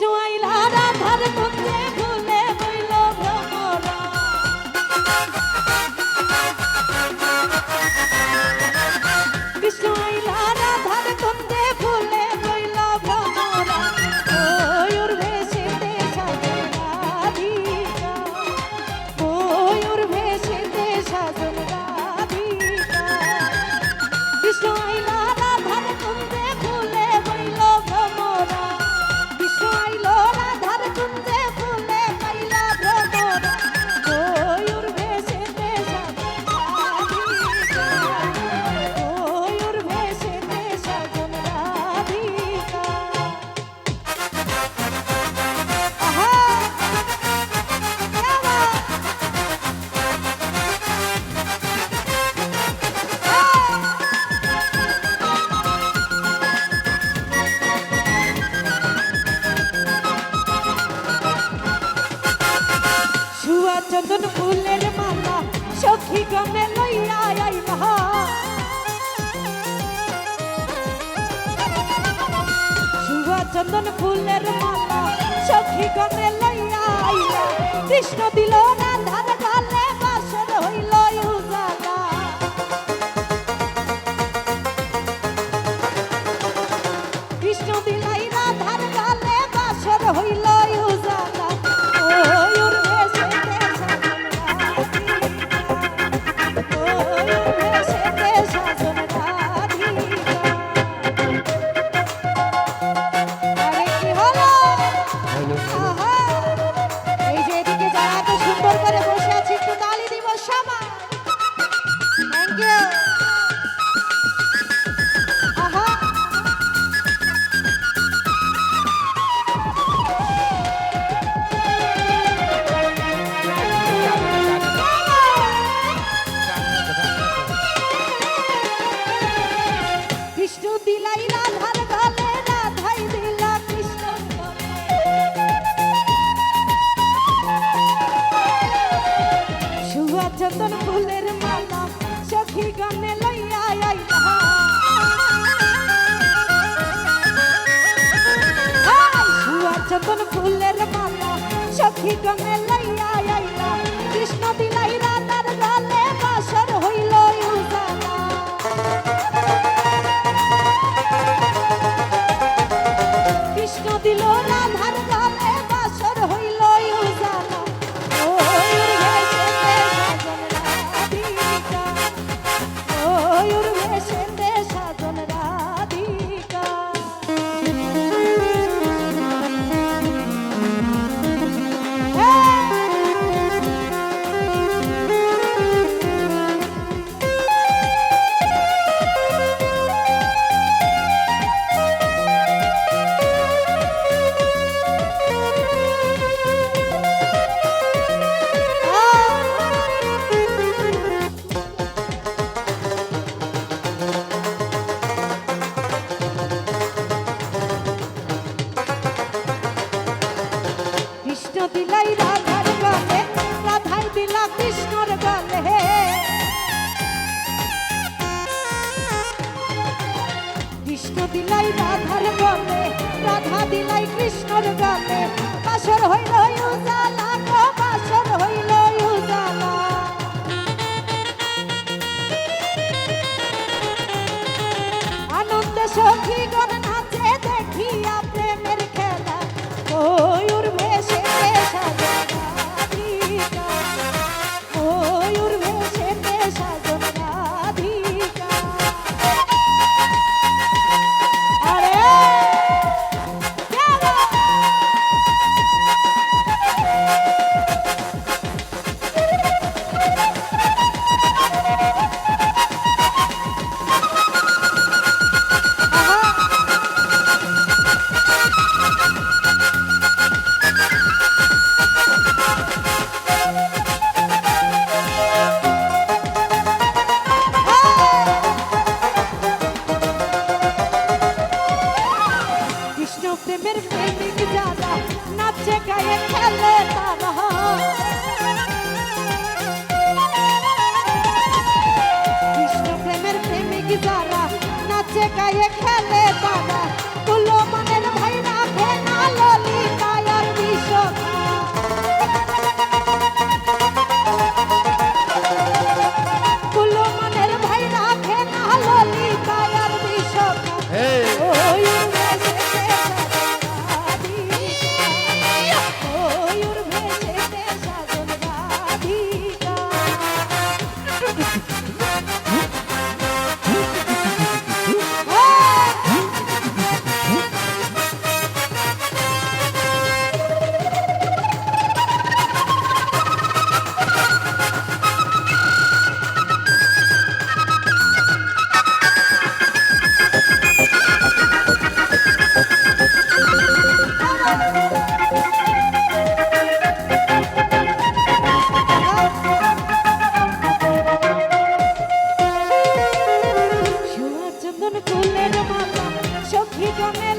no, I চন্দন ফুলের মালা সখী গনে লইয়া আইলা। কৃষ্ণ দিল রাধা ঠিক মেলা দিলাই রাধার গলে রাধা দিলাই কৃষ্ণর গলে বাসর হইল সেখানে খেলে তারা চন্দন ফুলের মালা সখী জনে